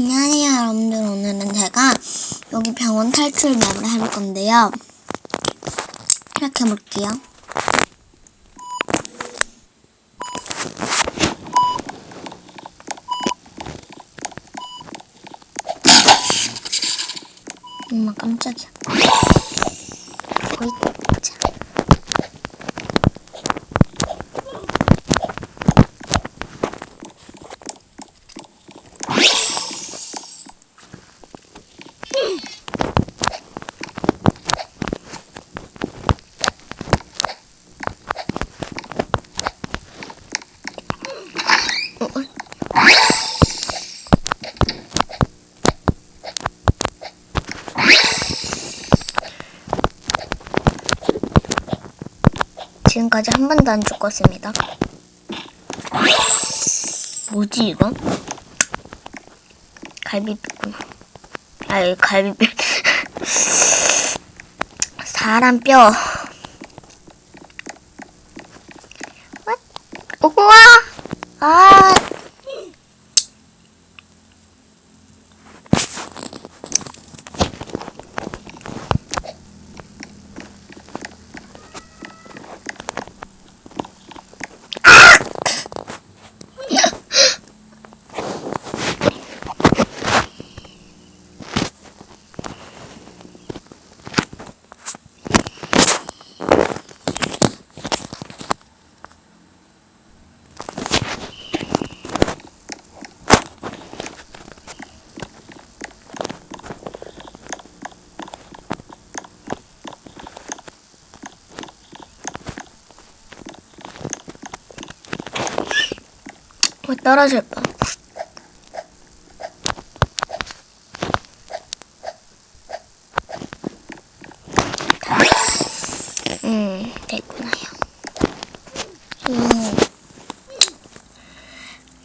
안녕하세요 여러분들. 오늘은 제가 여기 병원 탈출 맵을 해볼 건데요. 시작해볼게요. 엄마 깜짝이야 지금까지 한 번도 안 죽었습니다. 뭐지 이건? 갈비뼈구나. 아이 갈비뼈. 사람 뼈. 우와! 아. 왜 떨어질 뻔. 음, 됐구나요. 음,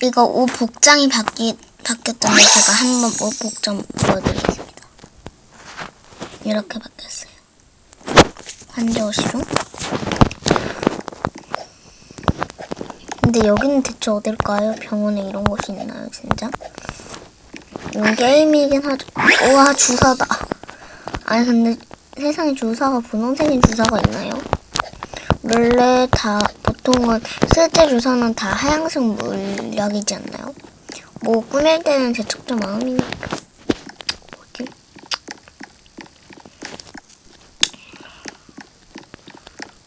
이거 옷 복장이 바뀌, 바뀌었던 데 제가 한번 옷 복장 보여드리겠습니다. 이렇게 바뀌었어요. 환자 옷이로. 근데 여기는 대체 어딜까요? 병원에 이런 곳이 있나요, 진짜? 이건 게임이긴 하죠. 우와, 주사다. 아니, 근데 세상에 주사가 분홍색인 주사가 있나요? 원래 다, 보통은 실제 주사는 다 하얀색 물약이지 않나요? 뭐, 꾸밀 때는 제척자 마음이니까. 뭐지?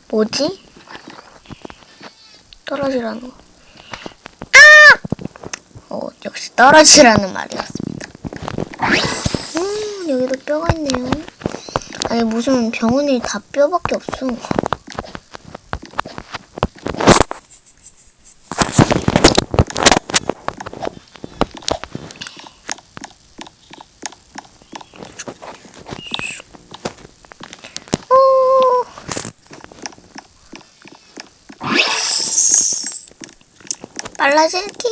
뭐지? 떨어지라는 거. 아! 어, 역시 떨어지라는 말이었습니다. 음, 여기도 뼈가 있네요. 아니, 무슨 병원이 다 뼈밖에 없어. 빨라질기.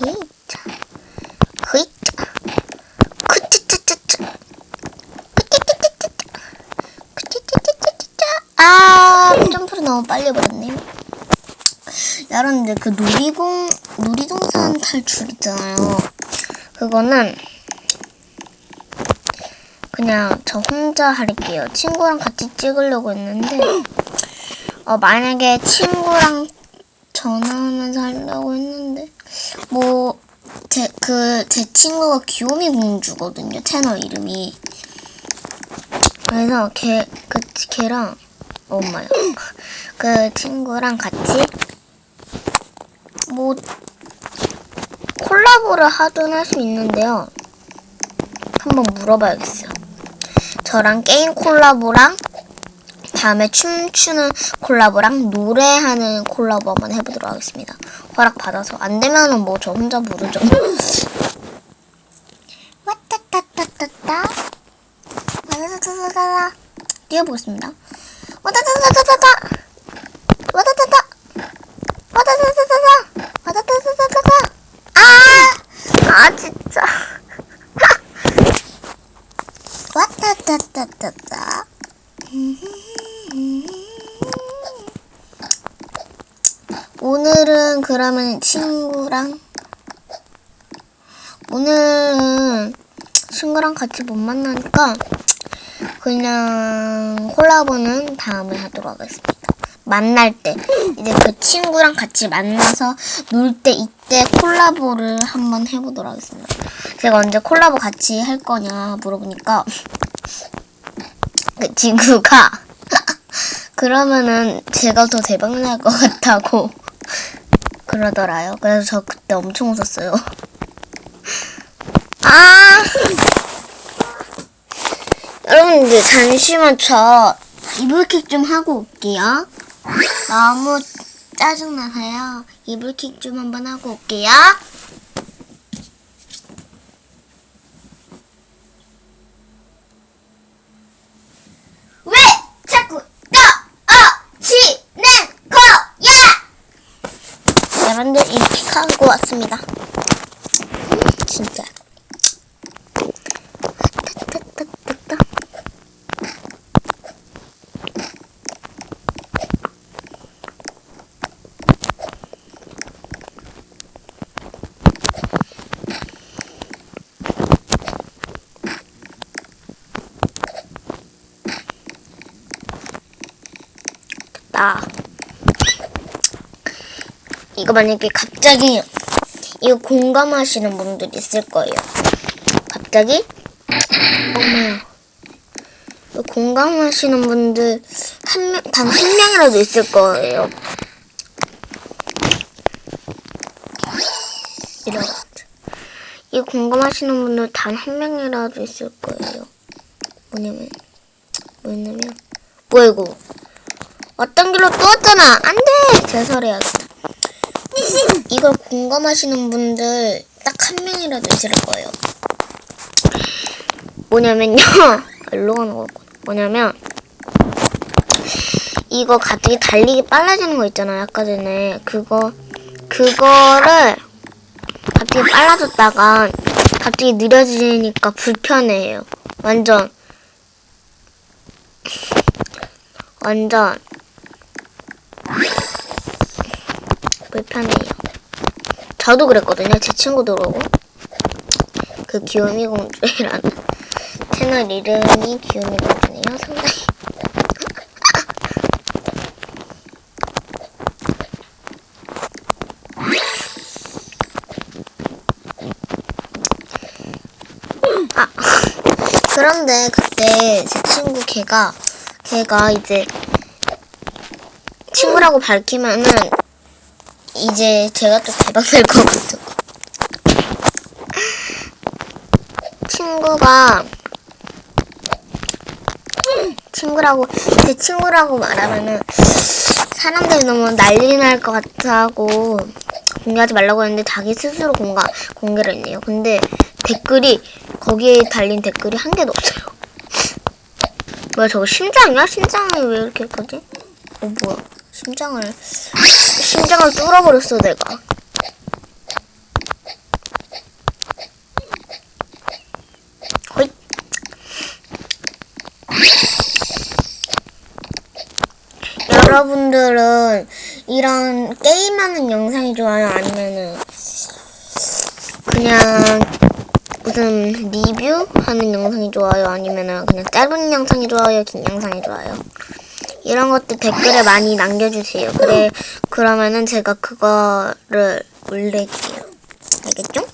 이자. 흐이자. 크치치치치. 크치치치치치. 크치치치치치. 아, 점프를 너무 빨리 해버렸네요. 여러분들, 그 놀이공, 놀이동산 탈출 있잖아요. 그거는, 그냥 저 혼자 할게요. 친구랑 같이 찍으려고 했는데, 어, 만약에 친구랑 전화하면서 하려고 했는데 뭐 제 그 제 친구가 귀요미 공주거든요 채널 이름이. 그래서 걔 그 걔랑 어, 엄마요 그 친구랑 같이 뭐 콜라보를 하든 할 수 있는데요. 한번 물어봐야겠어요. 저랑 게임 콜라보랑 다음에 춤추는 콜라보랑 노래하는 콜라보 한번 해보도록 하겠습니다. 허락 받아서 안 되면은 뭐 저 혼자 부르죠. 와따따따따따 와따따따따 뛰어보겠습니다. 와따따따 와따따따따따 와따따따따따 아! 아 진짜 와따따따따따 오늘은 그러면 친구랑 오늘은 친구랑 같이 못 만나니까 그냥 콜라보는 다음에 하도록 하겠습니다. 만날 때 이제 그 친구랑 같이 만나서 놀 때 이때 콜라보를 한번 해보도록 하겠습니다. 제가 언제 콜라보 같이 할 거냐 물어보니까 그 친구가 그러면은 제가 더 대박 날 것 같다고 그러더라요. 그래서 저 그때 엄청 웃었어요. 아! 여러분들 잠시만 저 이불킥 좀 하고 올게요. 너무 짜증나서요. 이불킥 좀 한번 하고 올게요. 왜 자꾸 떠어지는 거야? 여러분들 이렇게 하고 왔습니다. 진짜. 따따따따따. 됐다. 이거 만약에 갑자기 이거 공감하시는 분들 있을 거예요. 갑자기 어머야. 이거 공감하시는 분들 한 명, 단 한 명이라도 있을 거예요. 이런 이 공감하시는 분들 단 한 명이라도 있을 거예요. 뭐냐면 뭐냐면 뭐야 이거 어떤 길로 또 왔잖아. 안 돼! 제설해야겠다. 이걸 공감하시는 분들 딱 한 명이라도 있을 거예요. 뭐냐면요. 일로 가는 거구나. 뭐냐면, 이거 갑자기 달리기 빨라지는 거 있잖아요. 아까 전에. 그거, 그거를 갑자기 빨라졌다가 갑자기 느려지니까 불편해요. 완전. 완전. 불편해요. 저도 그랬거든요. 제 친구도 그러고. 그 귀요미 공주라는 채널 이름이 귀요미 공주네요. 상당히. 아, 그런데 그때 제 친구 걔가 걔가 이제 친구라고 밝히면은 이제 제가 또 대박 날것 거. 친구가 친구라고 제 친구라고 말하면은 사람들이 너무 난리 날 것 같아하고 공개하지 말라고 했는데 자기 스스로 공가 공개를 했네요. 근데 댓글이 거기에 달린 댓글이 한 개도 없어요. 뭐야 저거 심장이야? 심장이 왜 이렇게 크지? 어 뭐야 심장을 심장을 뚫어버렸어 내가. 여러분들은 이런 게임하는 영상이 좋아요? 아니면은 그냥 무슨 리뷰하는 영상이 좋아요? 아니면은 그냥 짧은 영상이 좋아요? 긴 영상이 좋아요? 이런 것들 댓글에 많이 남겨주세요. 그래 그러면은 제가 그거를 올릴게요. 알겠죠?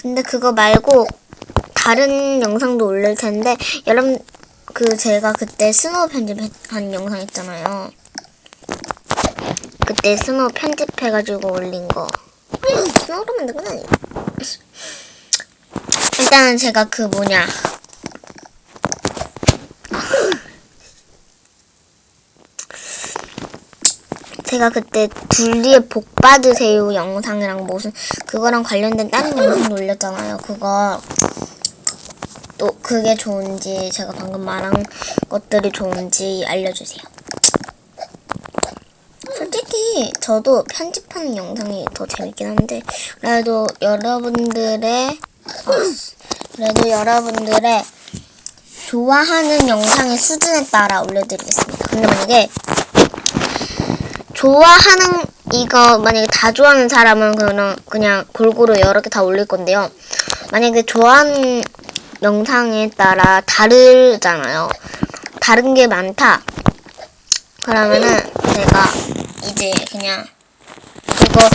근데 그거 말고 다른 영상도 올릴 텐데 여러분 그 제가 그때 스노우 편집한 영상 있잖아요. 그때 스노우 편집해가지고 올린 거. 스노우로 만든 건 아니에요. 일단은 제가 그 뭐냐 제가 그때 둘리의 복 받으세요 영상이랑 무슨 그거랑 관련된 다른 영상도 올렸잖아요. 그거 또 그게 좋은지 제가 방금 말한 것들이 좋은지 알려주세요. 솔직히 저도 편집하는 영상이 더 재밌긴 한데 그래도 여러분들의 어, 그래도 여러분들의 좋아하는 영상의 수준에 따라 올려드리겠습니다. 근데 만약에 좋아하는 이거 만약에 다 좋아하는 사람은 그냥 그냥 골고루 여러 개 다 올릴 건데요. 만약에 좋아하는 영상에 따라 다르잖아요. 다른 게 많다. 그러면은 제가 이제 그냥 그거에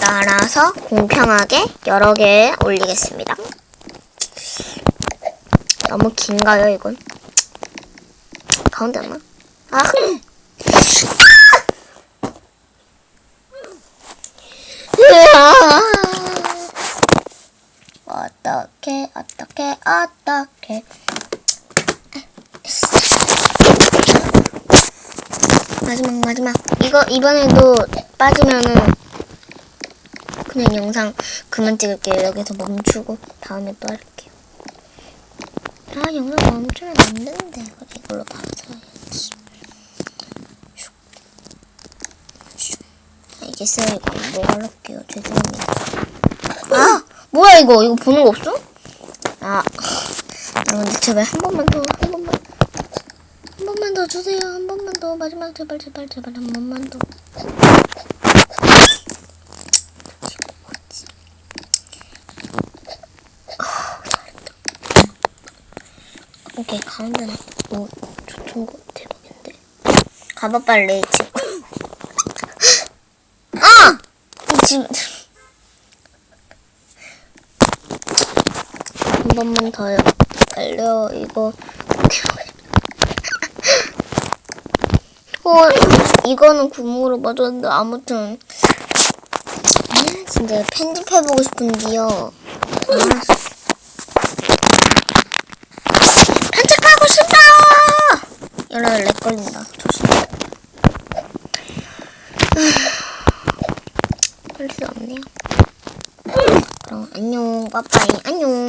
따라서 공평하게 여러 개 올리겠습니다. 너무 긴가요, 이건? 가운데 하나? 아! 어떻게 어떻게 어떻게. 마지막 마지막. 이거 이번에도 빠지면은 그냥 영상 그만 찍을게요. 여기서 멈추고 다음에 또 할게요. 아 영상 멈추면 안 되는데. 이걸로 바로 사야지 알겠어요 이거 뭐 할게요. 죄송합니다. 아! 뭐야 이거? 이거 보는 거 없어? 아 여러분 제발 한 번만 더 한 번만 한 번만 더 주세요. 한 번만 더. 마지막 제발 제발 제발 한 번만 더. 아. 오케이 가운데는 오 좋은 거 대박인데? 가봐 빨리 지금 아 지금 한 번만 더요. 달려 이거. 어, 이거는 구멍으로 맞았는데 아무튼 아, 진짜 편집해보고 싶은데요. 아, 편집하고 싶다. 여러분 렉 걸린다. 조심. 할 수 없네요. 그럼 안녕, 빠빠이, 안녕.